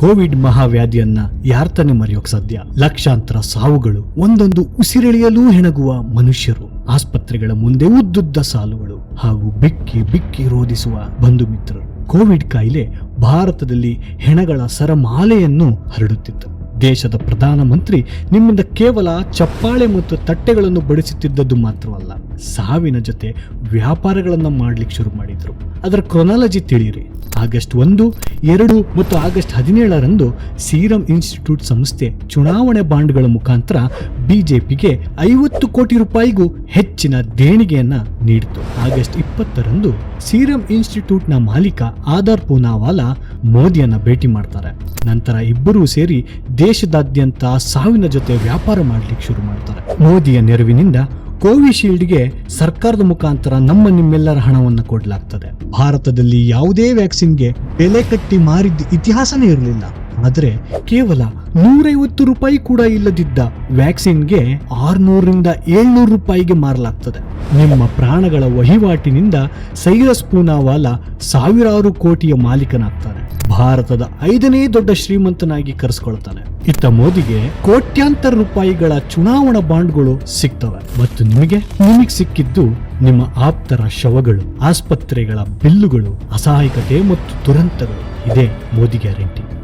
Covid ಮಹಾವ್ಯಾಧಿಯನ್ನ ಯಾರ್ತಾನೆ ಮರೆಯೋಕ್ ಸಾಧ್ಯ? ಲಕ್ಷಾಂತರ ಸಾವುಗಳು, ಒಂದೊಂದು ಉಸಿರೆಳೆಯಲೂ ಹೆಣಗುವ ಮನುಷ್ಯರು, ಆಸ್ಪತ್ರೆಗಳ ಮುಂದೆ ಉದ್ದುದ್ದ ಸಾಲುಗಳು ಹಾಗೂ ಬಿಕ್ಕಿ ಬಿಕ್ಕಿ ರೋಧಿಸುವ ಬಂಧು ಮಿತ್ರರು. ಕೋವಿಡ್ ಕಾಯಿಲೆ ಭಾರತದಲ್ಲಿ ಹೆಣಗಳ ಸರಮಾಲೆಯನ್ನು ಹರಡುತ್ತಿತ್ತು. ದೇಶದ ಪ್ರಧಾನಮಂತ್ರಿ ನಿಮ್ಮಿಂದ ಕೇವಲ ಚಪ್ಪಾಳೆ ಮತ್ತು ತಟ್ಟೆಗಳನ್ನು ಬಡಿಸುತ್ತಿದ್ದದ್ದು ಮಾತ್ರವಲ್ಲ, ಸಾವಿನ ಜೊತೆ ವ್ಯಾಪಾರಗಳನ್ನು ಮಾಡ್ಲಿಕ್ಕೆ ಶುರು ಮಾಡಿದ್ರು. ಅದರ ಕ್ರೊನಾಲಜಿ ತಿಳಿಯಿರಿ. ಆಗಸ್ಟ್ ಒಂದು, ಎರಡು ಮತ್ತು ಆಗಸ್ಟ್ ಹದಿನೇಳರಂದು ಸೀರಂ ಇನ್ಸ್ಟಿಟ್ಯೂಟ್ ಸಂಸ್ಥೆ ಚುನಾವಣೆ ಬಾಂಡ್ಗಳ ಮುಖಾಂತರ ಬಿಜೆಪಿಗೆ ಐವತ್ತು ಕೋಟಿ ರೂಪಾಯಿಗೂ ಹೆಚ್ಚಿನ ದೇಣಿಗೆಯನ್ನ ನೀಡಿತು. ಆಗಸ್ಟ್ ಇಪ್ಪತ್ತರಂದು ಸೀರಂ ಇನ್ಸ್ಟಿಟ್ಯೂಟ್ನ ಮಾಲೀಕ ಆಧಾರ್ ಪೂನಾವಾಲಾ ಮೋದಿಯನ್ನ ಭೇಟಿ ಮಾಡ್ತಾರೆ. ನಂತರ ಇಬ್ಬರೂ ಸೇರಿ ದೇಶದಾದ್ಯಂತ ಸಾವಿನ ಜೊತೆ ವ್ಯಾಪಾರ ಮಾಡ್ಲಿಕ್ಕೆ ಶುರು ಮಾಡ್ತಾರೆ. ಮೋದಿಯ ನೆರವಿನಿಂದ ಕೋವಿಶೀಲ್ಡ್ಗೆ ಸರ್ಕಾರದ ಮುಖಾಂತರ ನಮ್ಮ ನಿಮ್ಮೆಲ್ಲರ ಹಣವನ್ನು ಕೊಡಲಾಗ್ತದೆ. ಭಾರತದಲ್ಲಿ ಯಾವುದೇ ವ್ಯಾಕ್ಸಿನ್ಗೆ ಬೆಲೆ ಕಟ್ಟಿ ಮಾರಿದ್ದ ಇತಿಹಾಸನೇ ಇರಲಿಲ್ಲ. ಆದರೆ ಕೇವಲ ನೂರೈವತ್ತು ರೂಪಾಯಿ ಕೂಡ ಇಲ್ಲದಿದ್ದ ವ್ಯಾಕ್ಸಿನ್ಗೆ ಆರ್ನೂರರಿಂದ ಏಳ್ನೂರು ರೂಪಾಯಿಗೆ ಮಾರಲಾಗ್ತದೆ. ನಿಮ್ಮ ಪ್ರಾಣಗಳ ವಹಿವಾಟಿನಿಂದ ಸೈರಸ್ ಪೂನಾವಾಲಾ ಸಾವಿರಾರು ಕೋಟಿಯ ಮಾಲೀಕನಾಗ್ತಾನೆ. ಭಾರತದ ಐದನೇ ದೊಡ್ಡ ಶ್ರೀಮಂತನಾಗಿ ಕರೆಸ್ಕೊಳ್ತಾನೆ. ಇತ್ತ ಮೋದಿಗೆ ಕೋಟ್ಯಾಂತರ ರೂಪಾಯಿಗಳ ಚುನಾವಣಾ ಬಾಂಡ್ಗಳು ಸಿಗ್ತವೆ. ಮತ್ತು ನಿಮಗೆ ನಿಮಗೆ ಸಿಕ್ಕಿದ್ದು ನಿಮ್ಮ ಆಪ್ತರ ಶವಗಳು, ಆಸ್ಪತ್ರೆಗಳ ಬಿಲ್ಲುಗಳು, ಅಸಹಾಯಕತೆ ಮತ್ತು ದುರಂತಗಳು. ಇದೇ ಮೋದಿ ಗ್ಯಾರಂಟಿ.